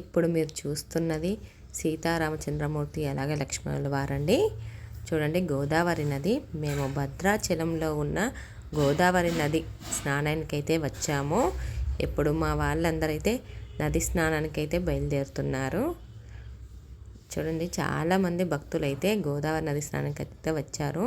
ఇప్పుడు మీరు చూస్తున్నది సీతారామచంద్రమూర్తి అలాగే లక్ష్మణుల వారండి. చూడండి గోదావరి నది. మేము భద్రాచలంలో ఉన్న గోదావరి నది స్నానానికి అయితే వచ్చాము. ఇప్పుడు మా వాళ్ళందరైతే నది స్నానానికి అయితే బయలుదేరుతున్నారు. చూడండి చాలామంది భక్తులు అయితే గోదావరి నది స్నానానికి అయితే వచ్చారు.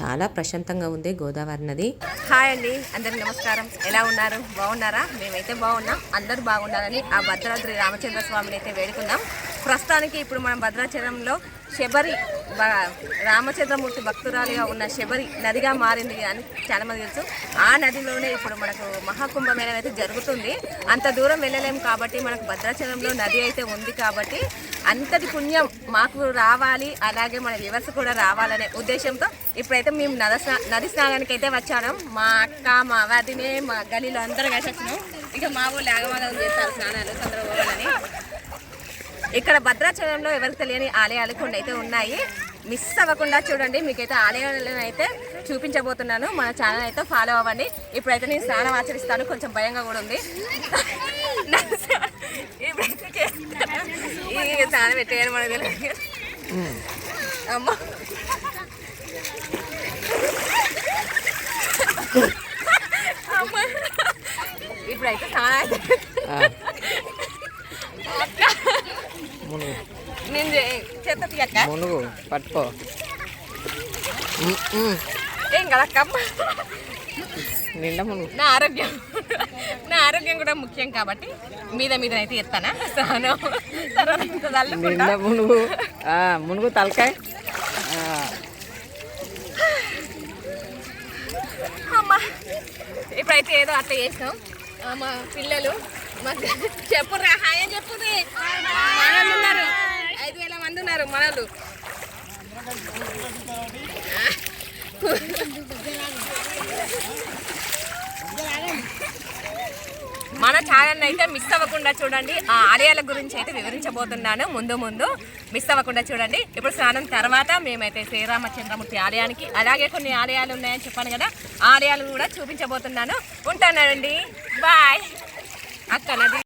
చాలా ప్రశాంతంగా ఉంది గోదావరి నది. హాయ్ అండి అందరికి నమస్కారం. ఎలా ఉన్నారు? బాగున్నారా? మేమైతే బాగున్నాం. అందరూ బాగుండాలని ఆ భద్రాద్రి రామచంద్ర స్వామిని అయితే వేడుకుందాం. ప్రస్తుతానికి ఇప్పుడు మనం భద్రాచలంలో శబరి బ- రామచంద్రమూర్తి భక్తురాలిగా ఉన్న శబరి నదిగా మారింది అని చాలామంది తెలుసు. ఆ నదిలోనే ఇప్పుడు మనకు మహాకుంభమేళం అయితే జరుగుతుంది. అంత దూరం వెళ్ళలేము కాబట్టి మనకు భద్రాచలంలో నది అయితే ఉంది కాబట్టి అంతటి పుణ్యం మాకు రావాలి అలాగే మన వ్యవస్థ కూడా రావాలనే ఉద్దేశంతో ఇప్పుడైతే మేము నద స్నా నది స్నానానికి అయితే వచ్చాను. మా అక్క మా వదినే మా గలీలో అందరూ కలిసి వచ్చినాం. ఇక మా ఊళ్ళో ఆగమాగం చేస్తారు స్నానాలు తొందరగా పోవాలని ఇక్కడ భద్రాచలంలో ఎవరికి తెలియని ఆలయాలు కొన్ని అయితే ఉన్నాయి. మిస్ అవ్వకుండా చూడండి మీకైతే ఆలయాలను అయితే చూపించబోతున్నాను. మన ఛానల్ అయితే ఫాలో అవ్వండి. ఇప్పుడైతే నేను స్నానం ఆచరిస్తాను. కొంచెం భయంగా కూడా ఉంది. పెట్టేయాలి మనకు తెలియదు. అమ్మ. అమ్మ. ఇప్పుడైతే స్నానం అయితే నేను చేత తీయక్క. మునుగు పట్టుకో. ఏం కదక్క నిండా నా ఆరోగ్యం నా ఆరోగ్యం కూడా ముఖ్యం కాబట్టి మీద మీద అయితే ఎత్తానా స్నానం తర్వాత. నిండా మునుగు. మునుగు తలకాయ. అమ్మా ఇప్పుడైతే ఏదో అట్లా చేసినాం. ఆ, మా పిల్లలు మా చెప్పుర్రా హాయ్ అని మనలు ఉన్నారు. ఐదు వేల మంది ఉన్నారు మనలు మన ఛానల్ అయితే మిస్ అవ్వకుండా చూడండి. ఆ ఆలయాల గురించి అయితే వివరించబోతున్నాను. ముందు ముందు మిస్ అవ్వకుండా చూడండి. ఇప్పుడు స్నానం తర్వాత మేమైతే శ్రీరామచంద్రమూర్తి ఆలయానికి అలాగే కొన్ని ఆలయాలు ఉన్నాయని చెప్పాను కదా ఆలయాలు కూడా చూపించబోతున్నాను. ఉంటానండి. బాయ్ అక్కడ